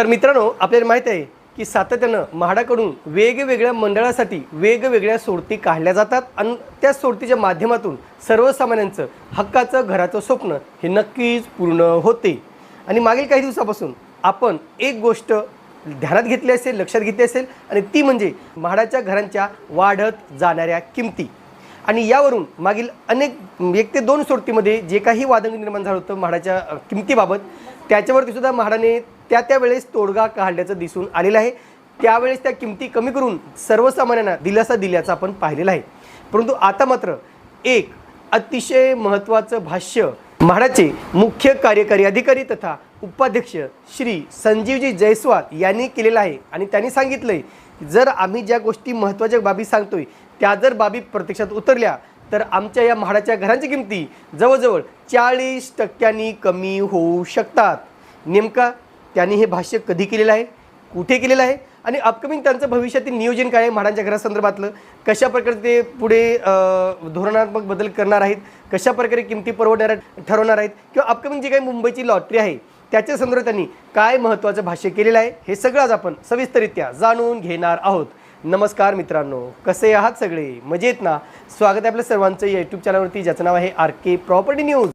तर मित्रांनो आपल्याला माहीत आहे की सातत्यानं म्हाडाकडून वेगवेगळ्या मंडळासाठी वेगवेगळ्या सोडती काढल्या जातात आणि त्या सोडतीच्या माध्यमातून सर्वसामान्यांचं हक्काचं घराचं स्वप्न हे नक्कीच पूर्ण होते. आणि मागील काही दिवसापासून आपण एक गोष्ट ध्यानात घेतली असेल लक्षात घेतली असेल आणि ती म्हणजे म्हाडाच्या घरांच्या वाढत जाणाऱ्या किमती. आणि यावरून मागील अनेक एक ते दोन सोडतीमध्ये जे काही वादंग निर्माण झालं होतं म्हाडाच्या किमतीबाबत त्याच्यावरती सुद्धा म्हाडाने त्या त्या वेळेस तोडगा काढल्याचं दिसून आलेलं आहे. त्यावेळेस त्या किमती कमी करून सर्वसामान्यांना दिलासा दिल्याचं आपण पाहिलेलं आहे. परंतु आता मात्र एक अतिशय महत्त्वाचं भाष्य म्हाडाचे मुख्य कार्यकारी अधिकारी तथा उपाध्यक्ष श्री संजीवजी जयस्वाल यांनी केलेलं आहे आणि त्यांनी सांगितलं आहे जर आम्ही ज्या गोष्टी महत्त्वाच्या बाबी सांगतोय त्या जर बाबी प्रत्यक्षात उतरल्या तर आमच्या या म्हाडाच्या घरांची किमती जवळजवळ चाळीस टक्क्यांनी कमी होऊ शकतात. नेमका त्यांनी हे भाष्य कधी केलेलं आहे? कुठे केलेलं आहे? आणि अपकमिंग त्यांचं भविष्यातील नियोजन काय आहे म्हाडांच्या घरासंदर्भातलं कशा प्रकारे ते पुढे धोरणात्मक बदल करणार आहेत? कशा प्रकारे किमती परवडणार ठरवणार आहेत? किंवा अपकमिंग जी काही मुंबईची लॉटरी आहे त्याच्या संदर्भात त्यांनी काय महत्त्वाचं भाष्य केलेलं आहे? हे सगळं आज आपण सविस्तरित्या जाणून घेणार आहोत. नमस्कार मित्रांनो कसे आहात सगळे? मजेत ना? स्वागत आहे आपल्या सर्वांचं यूट्यूब चॅनलवरती ज्याचं नाव आहे आर के प्रॉपर्टी न्यूज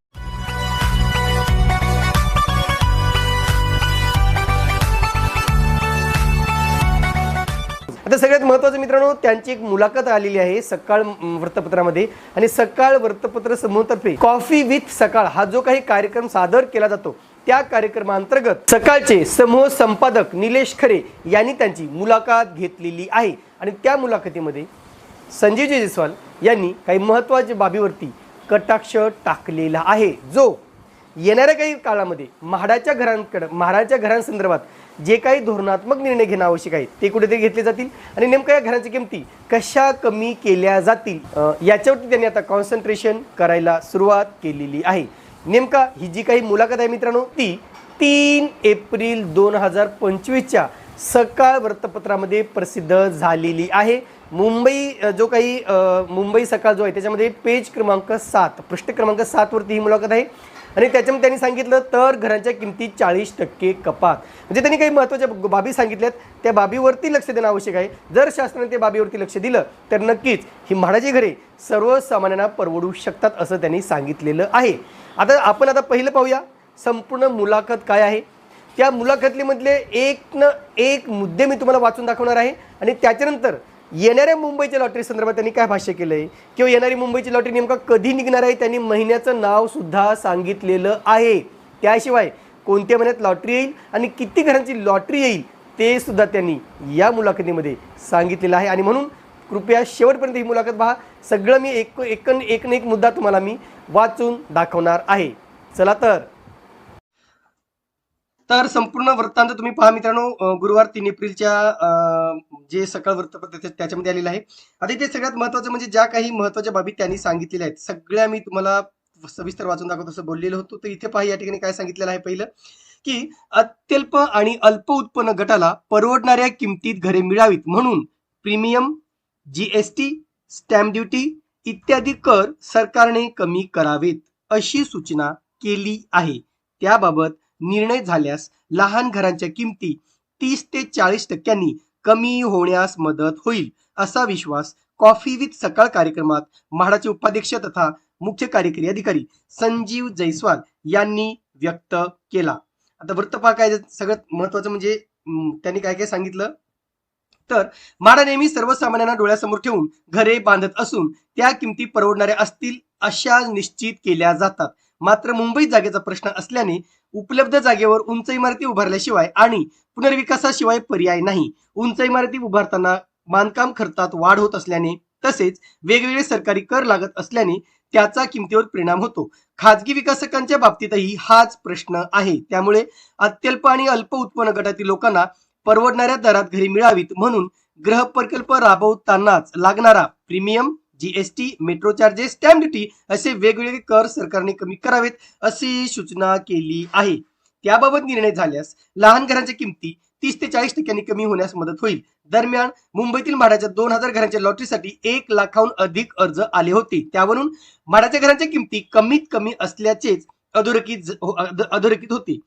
आता सगळ्यात महत्त्वाचं मित्रांनो त्यांची एक मुलाखत आलेली आहे सकाळ वृत्तपत्रामध्ये. आणि सकाळ वृत्तपत्र समूहातर्फे कॉफी विथ सकाळ हा जो काही कार्यक्रम सादर केला जातो त्या कार्यक्रमांतर्गत सकाळचे समूह संपादक निलेश खरे यांनी त्यांची मुलाखत घेतलेली आहे. आणि त्या मुलाखतीमध्ये संजय जयस्वाल यांनी काही महत्त्वाच्या बाबीवरती कटाक्ष टाकलेला आहे. जो येणाऱ्या काही काळामध्ये म्हाडाच्या घरांकडं म्हाडाच्या घरांसंदर्भात जे काही धोरणात्मक निर्णय घेणं आवश्यक आहे ते कुठेतरी घेतले जातील. आणि नेमक्या या घरांच्या किमती कशा कमी केल्या जातील याच्यावरती त्यांनी आता कॉन्सन्ट्रेशन करायला सुरुवात केलेली आहे. नेमका ही जी काही मुलाखत आहे मित्रांनो ती तीन एप्रिल दोन हजार पंचवीसच्या सकाळ वृत्तपत्रामध्ये प्रसिद्ध झालेली आहे. मुंबई जो काही मुंबई सकाळ जो आहे त्याच्यामध्ये पेज क्रमांक सात पृष्ठ क्रमांक सातवरती ही मुलाखत आहे. आणि त्याच्यामध्ये त्यांनी सांगितलं तर घरांच्या किमतीत चाळीस टक्के कपात. म्हणजे त्यांनी काही महत्त्वाच्या बाबी सांगितल्यात त्या बाबीवरती लक्ष देणं आवश्यक आहे. जर शासनाने त्या बाबीवरती लक्ष दिलं तर नक्कीच ही म्हाडाची घरे सर्वसामान्यांना परवडू शकतात असं त्यांनी सांगितलेलं आहे. आता आपण आता पहिलं पाहूया संपूर्ण मुलाखत काय आहे? त्या मुलाखतीमधले एक न एक मुद्दे मी तुम्हाला वाचून दाखवणार आहे आणि त्याच्यानंतर येणाऱ्या मुंबईच्या लॉटरी संदर्भात त्यांनी काय भाष्य केलं आहे किंवा येणारी मुंबईची लॉटरी नेमका कधी निघणार आहे? त्यांनी महिन्याचं नाव सुद्धा सांगितलेलं आहे. त्याशिवाय कोणत्या महिन्यात लॉटरी येईल आणि किती घरांची लॉटरी येईल ते सुद्धा त्यांनी या मुलाखतीमध्ये सांगितलेलं आहे. आणि म्हणून कृपया शेवटपर्यंत ही मुलाखत पहा. सगळं मी एक एक एक न एक मुद्दा तुम्हाला मी वाचून दाखवणार आहे. चला तर. तर संपूर्ण वृत्तांत तुम्ही पहा मित्रांनो. गुरुवार तीन एप्रिलच्या जे सकाळ वृत्तपत्र त्याच्यामध्ये आलेलं आहे. आता इथे सगळ्यात महत्त्वाचं म्हणजे ज्या काही महत्त्वाच्या बाबी त्यांनी सांगितलेल्या आहेत सगळ्या मी तुम्हाला सविस्तर वाचून दाखवतो असं बोललेलं होतं. तर इथे पहा या ठिकाणी काय सांगितलेलं आहे पहिलं की अत्यल्प आणि अल्प उत्पन्न गटाला परवडणाऱ्या किमतीत घरे मिळावीत. म्हणून प्रीमियम जीएसटी स्टॅम्प ड्युटी इत्यादी कर सरकारने कमी करावेत अशी सूचना केली आहे. त्याबाबत निर्णय झाल्यास लहान घरांच्या किमती तीस ते चाळीस टक्क्यांनी कमी होण्यास मदत होईल असा विश्वास कॉफी विथ सकाळ कार्यक्रमात म्हाडाचे उपाध्यक्ष तथा मुख्य कार्यकारी अधिकारी संजीव जयस्वाल यांनी व्यक्त केला. आता वृत्तपा काय सगळ्यात महत्वाचं म्हणजे त्यांनी काय काय सांगितलं? तर म्हाडा नेहमी सर्वसामान्यांना डोळ्यासमोर ठेवून घरे बांधत असून त्या किमती परवडणाऱ्या असतील अशा निश्चित केल्या जातात. मात्र मुंबईत जागेचा प्रश्न असल्याने उपलब्ध जागेवर उंच इमारती उभारल्याशिवाय आणि पुनर्विकासाशिवाय पर्याय नाही. उंच इमारती उभारताना बांधकाम खर्चात वाढ होत असल्याने तसेच वेगवेगळे सरकारी कर लागत असल्याने त्याचा किमतीवर परिणाम होतो. खाजगी विकासकांच्या बाबतीतही हाच प्रश्न आहे. त्यामुळे अत्यल्प आणि अल्प उत्पन्न गटातील लोकांना परवडणाऱ्या दरात घरी मिळावीत म्हणून ग्रह प्रकल्प राबवतानाच लागणारा premium G S T metro charges stamp duty असे वेगवेगळे कर सरकारने कमी करावेत अशी सूचना केली आहे. त्याबाबत निर्णय झाल्यास लहान घरांच्या किमती तीस ते चाळीस टक्क्यांनी कमी होण्यास मदत होईल. दरम्यान मुंबईतील म्हाडाच्या दोन हजार घरांच्या लॉटरीसाठी एक लाखाहून अधिक अर्ज आले होते. त्यावरून म्हाडाच्या घरांच्या किमती कमीत कमी असल्याचेच अधोरेखित हो- अधोरेखित होते.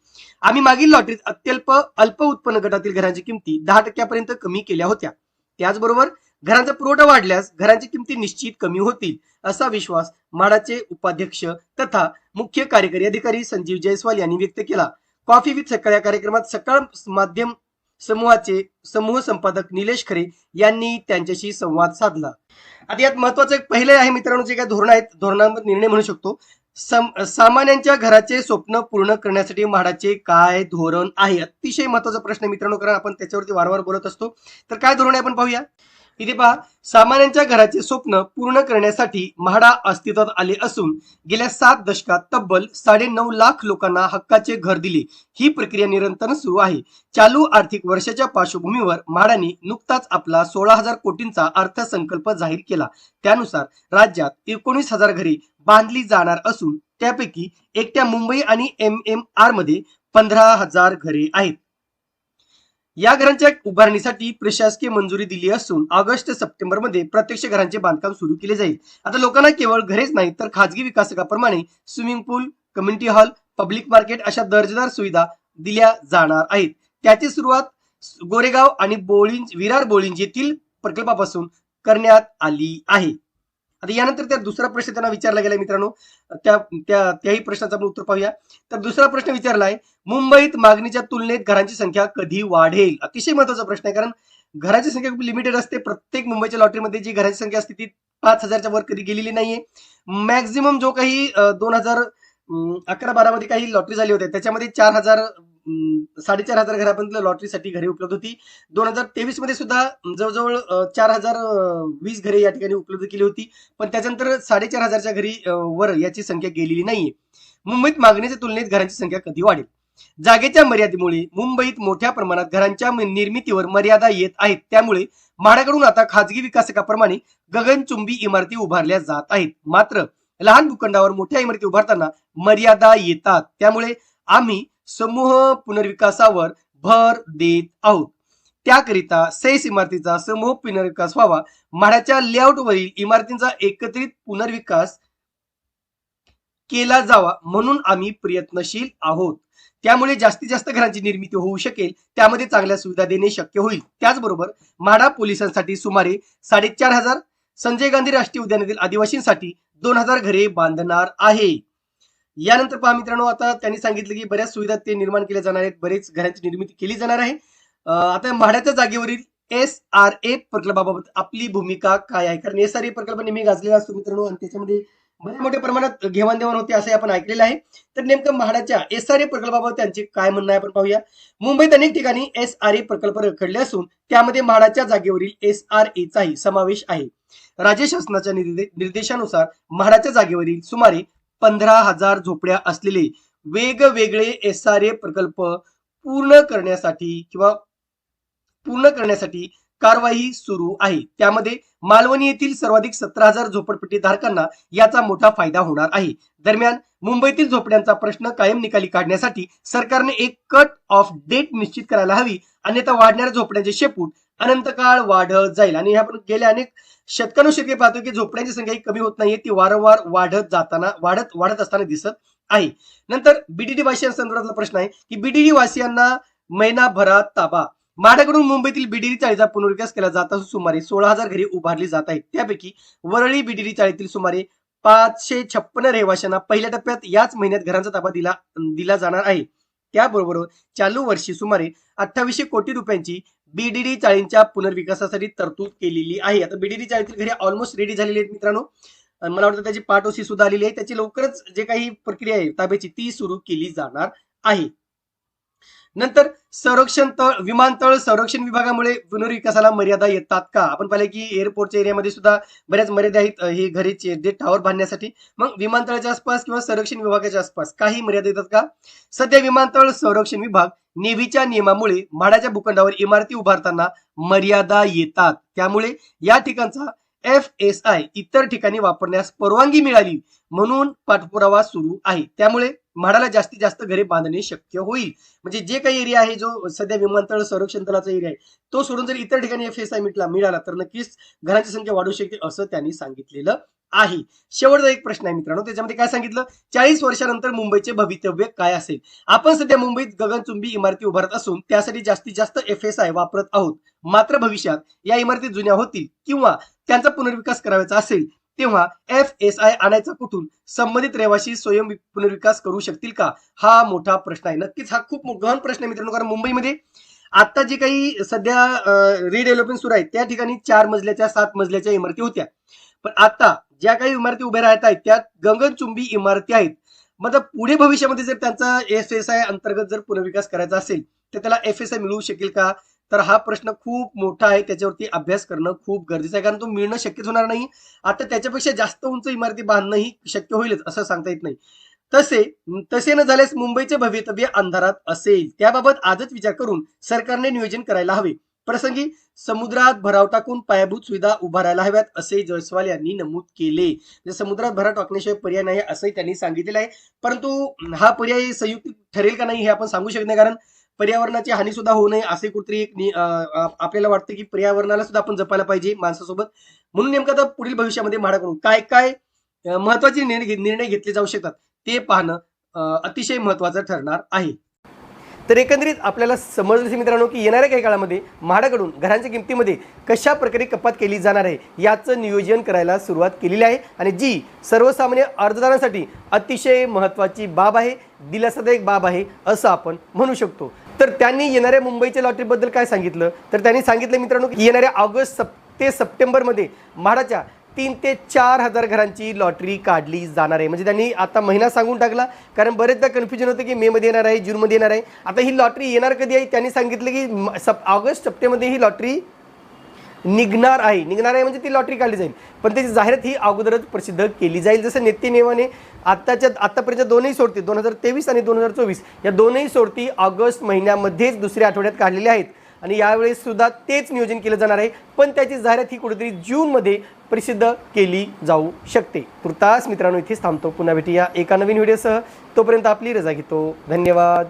आम्ही मागील लॉटरीत अत्यल्प अल्प उत्पन्न गटातील घरांची किमती दहा टक्क्यापर्यंत कमी केल्या होत्या. त्याचबरोबर घरांचा पुरवठा वाढल्यास घरांची किमती निश्चित कमी होतील असा विश्वास म्हाडाचे उपाध्यक्ष तथा मुख्य कार्यकारी अधिकारी संजीव जयस्वाल यांनी व्यक्त केला. कॉफी विथ सकाळ या कार्यक्रमात सकाळ माध्यम समूहाचे समूह संपादक निलेश खरे यांनी त्यांच्याशी संवाद साधला. आता यात महत्वाचं एक पहिले आहे मित्रांनो जे काही धोरण आहेत धोरणांवर निर्णय म्हणू शकतो. सम- सामान्यांच्या घराचे स्वप्न पूर्ण करण्यासाठी म्हाडाचे काय धोरण आहे? अतिशय महत्त्वाचा प्रश्न मित्रांनो कारण आपण त्याच्यावरती वारंवार बोलत असतो. तर काय धोरण आहे आपण पाहूया. इथे पहा सामान्यांच्या घराचे स्वप्न पूर्ण करण्यासाठी म्हाडा अस्तित्वात आले असून गेल्या सात दशकात तब्बल साडे नऊ लाख लोकांना हक्काचे घर दिले. ही प्रक्रिया निरंतर सुरू आहे. चालू आर्थिक वर्षाच्या पार्श्वभूमीवर म्हाडाने नुकताच आपला सोळा हजार कोटींचा अर्थसंकल्प जाहीर केला. त्यानुसार राज्यात एकोणीस हजार घरे बांधली जाणार असून त्यापैकी एकट्या मुंबई आणि एम एम आरमध्ये पंधरा हजार घरे आहेत. या घरांच्या उभारणीसाठी प्रशासकीय मंजुरी दिली असून ऑगस्ट सप्टेंबरमध्ये प्रत्यक्ष घरांचे बांधकाम सुरू केले जाईल. आता लोकांना केवळ घरेच नाही तर खाजगी विकासकाप्रमाणे swimming pool community hall public market अशा दर्जेदार सुविधा दिल्या जाणार आहेत. त्याची सुरुवात गोरेगाव आणि बोळींज विरार बोळींज येथील प्रकल्पापासून करण्यात आली आहे. आता यानंतर त्या दुसरा प्रश्न त्यांना विचारला गेला मित्रांनो. त्या त्या त्याही प्रश्नाचं आपण उत्तर पाहूया. तर दुसरा प्रश्न विचारला आहे मुंबईत मागणीच्या तुलनेत घरांची संख्या कधी वाढेल? अतिशय महत्त्वाचा प्रश्न आहे कारण घराची संख्या खूप लिमिटेड असते. प्रत्येक मुंबईच्या लॉटरीमध्ये जी घराची संख्या असते ती पाच हजारच्या वर कधी गेलेली नाहीये. मॅक्झिमम जो काही दोन हजार अकरा बारा मध्ये काही लॉटरी झाली होती त्याच्यामध्ये चार हजार साडेचार हजार घरापर्यंत लॉटरीसाठी घरे उपलब्ध होती. दोन हजार तेवीसमध्ये सुद्धा जवळजवळ चार हजार वीस घरे या ठिकाणी उपलब्ध केली होती. पण त्याच्यानंतर साडेचार हजारच्या घरी वर याची संख्या गेलेली नाहीये. मुंबईत मागणीच्या तुलनेत घरांची संख्या कधी वाढेल? जागेच्या मर्यादेमुळे मुंबईत मोठ्या प्रमाणात घरांच्या निर्मितीवर मर्यादा येत आहेत. त्यामुळे म्हाडाकडून आता खाजगी विकासकाप्रमाणे गगनचुंबी इमारती उभारल्या जात आहेत. मात्र लहान भूखंडावर मोठ्या इमारती उभारताना मर्यादा येतात. त्यामुळे आम्ही समूह पुनर्विकासावर भर देत आहोत. त्याकरिता सेस इमारतीचा समूह पुनर्विकास व्हावा. म्हाडाच्या लेआउटवरील इमारतींचा एकत्रित पुनर्विकास केला जावा म्हणून आम्ही प्रयत्नशील आहोत. त्यामुळे जास्तीत जास्त घरांची निर्मिती होऊ शकेल. त्यामध्ये चांगल्या सुविधा देणे शक्य होईल. त्याचबरोबर म्हाडा पोलिसांसाठी सुमारे साडेचार हजार संजय गांधी राष्ट्रीय उद्यानातील आदिवासींसाठी दोन हजार घरे बांधणार आहे. यानंतर पहा मित्रांनो आता त्यांनी सांगितलं की बऱ्याच सुविधा ते निर्माण केल्या जाणार आहेत. बरेच घरांची निर्मिती केली जाणार आहे. आता म्हाड्याच्या जागेवरील एस आर ए प्रकल्पाबाबत आपली भूमिका काय आहे? कारण एस आर ए प्रकल्प नेहमी गाजलेला असतो मित्रांनो आणि त्याच्यामध्ये बऱ्या मोठ्या प्रमाणात घेवाणदेवाण होते असं आपण ऐकलेलं आहे. तर नेमकं म्हाडाच्या एस आर ए प्रकल्पाबाबत त्यांचे काय म्हणणं आहे आपण पाहूया. मुंबईत अनेक ठिकाणी एस आर ए प्रकल्प रखडले असून त्यामध्ये म्हाडाच्या जागेवरील एस आर एचाही समावेश आहे. राज्य शासनाच्या निर्देशानुसार म्हाडाच्या जागेवरील सुमारे पंधरा हजार झोपड्या असलेले वेगवेगळे एस आर ए प्रकल्प पूर्ण करण्यासाठी किंवा पूर्ण करण्यासाठी कारवाई सुरू आहे. त्यामध्ये मालवणी येथील सर्वाधिक सतरा हजार झोपडपट्टी धारकांना याचा मोठा फायदा होणार आहे. दरम्यान मुंबईतील झोपड्यांचा प्रश्न कायम निकाली काढण्यासाठी सरकारने एक कट ऑफ डेट निश्चित करायला हवी. अन्यथा वाढणाऱ्या झोपड्यांचे शेपूट अनंत काळ वाढत जाईल. आणि आपण गेल्या अनेक शतकानुशतके पाहतो की झोपड्यांची संख्या ही कमी होत नाहीये. ती वारंवार वाढत जाताना वाढत वाढत असताना दिसत आहे. नंतर बीडीडी वासियांसंदर्भातला प्रश्न आहे की बीडीडी वासियांना महिनाभरात ताबा. माडाकडून मुंबईतील बीडीडी चाळीचा पुनर्विकास केला जात असून सुमारे सोळा हजार घरी उभारली जात आहेत. त्यापैकी वरळी बीडीडी चाळीतील सुमारे पाचशे छप्पन रहिवाशांना पहिल्या टप्प्यात याच महिन्यात घरांचा ताबा दिला दिला जाणार आहे. त्याबरोबर चालू वर्षी सुमारे अठ्ठावीसशे कोटी रुपयांची बीडीडी चाळींच्या पुनर्विकासासाठी तरतूद केलेली आहे. आता बीडीडी चाळीतील घरे ऑलमोस्ट रेडी झालेली आहेत मित्रांनो. मला वाटतं त्याची पाटोशी सुद्धा आलेली आहे. त्याची लवकरच जे काही प्रक्रिया आहे ताब्याची ती सुरू केली जाणार आहे. नंतर संरक्षण तळ विमानतळ संरक्षण विभागामुळे पुनर्विकासाला मर्यादा येतात का? आपण पाहिलं की एअरपोर्टच्या एरियामध्ये सुद्धा बऱ्याच मर्यादा आहेत हे घरीचे जे टावर बांधण्यासाठी. मग विमानतळाच्या आसपास किंवा संरक्षण विभागाच्या आसपास काही मर्यादा येतात का? सध्या विमानतळ संरक्षण विभाग नेव्हीच्या नियमामुळे म्हाडाच्या भूखंडावर इमारती उभारताना मर्यादा येतात. त्यामुळे या ठिकाणचा एफ एस आय इतर ठिकाणी वापरण्यास परवानगी मिळाली म्हणून पाठपुरावा सुरू आहे. त्यामुळे म्हाडाला जास्तीत जास्त घरे बांधणे शक्य होईल. म्हणजे जे काही एरिया आहे जो सध्या विमानतळ संरक्षण दलाचा एरिया आहे तो सोडून जर इतर ठिकाणी एफ एस आय मिळाला तर नक्कीच घरांची संख्या वाढू शकते असं त्यांनी सांगितलेलं आहे. शेवटचा एक प्रश्न आहे मित्रांनो त्याच्यामध्ये काय सांगितलं? चाळीस वर्षानंतर मुंबईचे भवितव्य काय असेल? आपण सध्या मुंबईत गगनचुंबी इमारती उभारत असून त्यासाठी जास्तीत जास्त एफ एस आय वापरत आहोत. मात्र भविष्यात या इमारती जुन्या होतील किंवा त्यांचा पुनर्विकास करायचा असेल तेव्हा एफ एस आय आणायचा कुठून? संबंधित रहिवासी स्वयं पुनर्विकास करू शकतील का? हा मोठा प्रश्न आहे. नक्कीच हा खूप गहन प्रश्न आहे मित्रांनो कारण मुंबईमध्ये आता जे काही सध्या रिडेव्हलपमेंट सुरू आहे त्या ठिकाणी चार मजल्याच्या सात मजल्याच्या इमारती होत्या. पण आता ज्या काही इमारती उभ्या राहत आहेत त्या गगनचुंबी इमारती आहेत. मग पुढे भविष्यामध्ये जर त्यांचा एफ एस आय अंतर्गत जर पुनर्विकास करायचा असेल तर त्याला एफ एस आय मिळू शकेल का? तर हा प्रश्न खूप मोठा आहे. त्याच्यावरती अभ्यास करणं खूप गरजेचं आहे. कारण तो मिळणं शक्यच होणार नाही. आता त्याच्यापेक्षा जास्त उंच इमारती बांधणंही शक्य होईलच असं सांगता येत नाही. तसे तसे न झाल्यास मुंबईचे भवितव्य अंधारात असेल. त्याबाबत आजच विचार करून सरकारने नियोजन करायला हवे. प्रसंगी समुद्रात भराव टाकून पायाभूत सुविधा उभारायला हव्यात असे जयस्वाल यांनी नमूद केले. म्हणजे समुद्रात भराव टाकण्याशिवाय पर्याय नाही असंही त्यांनी सांगितलेलं आहे. परंतु हा पर्याय संयुक्त ठरेल का नाही हे आपण सांगू शकत नाही. कारण पर्यावरणाची हानी सुद्धा होऊ नये असे कुठेतरी एक नि- आपल्याला वाटतं की पर्यावरणाला सुद्धा आपण जपायला पाहिजे माणसासोबत. म्हणून नेमकं आता पुढील भविष्यामध्ये म्हाडाकडून काय काय महत्त्वाचे निर्णय निर्णय घेतले जाऊ शकतात ते पाहणं अतिशय महत्वाचं ठरणार आहे. तर एकंदरीत आपल्याला समजलं मित्रांनो की येणाऱ्या काही काळामध्ये म्हाडाकडून घरांच्या किमतीमध्ये कशा प्रकारे कपात केली जाणार आहे याचं नियोजन करायला सुरुवात केलेली आहे. आणि जी सर्वसामान्य अर्जदारांसाठी अतिशय महत्त्वाची बाब आहे दिलासादायक बाब आहे असं आपण म्हणू शकतो. तर त्यांनी येणाऱ्या मुंबईच्या लॉटरीबद्दल काय सांगितलं? तर त्यांनी सांगितलं मित्रांनो की येणाऱ्या ऑगस्ट सप ते सप्टेंबरमध्ये म्हाडाच्या तीन ते चार हजार घरांची लॉटरी काढली जाणार आहे. म्हणजे त्यांनी आता महिना सांगून टाकला. कारण बरेचदा कन्फ्युजन होतं की मे मध्ये येणार आहे जूनमध्ये येणार आहे. आता ही लॉटरी येणार कधी आहे? त्यांनी सांगितलं की सप ऑगस्ट सप्टेंबरमध्ये ही लॉटरी निघणार आहे. निघणार आहे म्हणजे ती लॉटरी काढली जाईल. पण त्याची जाहिरात ही अगोदरच प्रसिद्ध केली जाईल. जसं नेते आत्ताच्या आत्तापर्यंत दोनही सोडती दोन हजार तेवीस आणि दोन हजार चोवीस या दोनही सोडती ऑगस्ट महिन्यामध्येच दुसऱ्या आठवड्यात काढलेल्या आहेत. आणि यावेळेस सुद्धा तेच नियोजन केलं जाणार आहे. पण त्याची जाहिरात ही कुठेतरी जूनमध्ये प्रसिद्ध केली जाऊ शकते. तुर्तास मित्रांनो इथेच थांबतो. पुन्हा भेटूया एका नवीन व्हिडिओसह तोपर्यंत आपली रजा घेतो. धन्यवाद.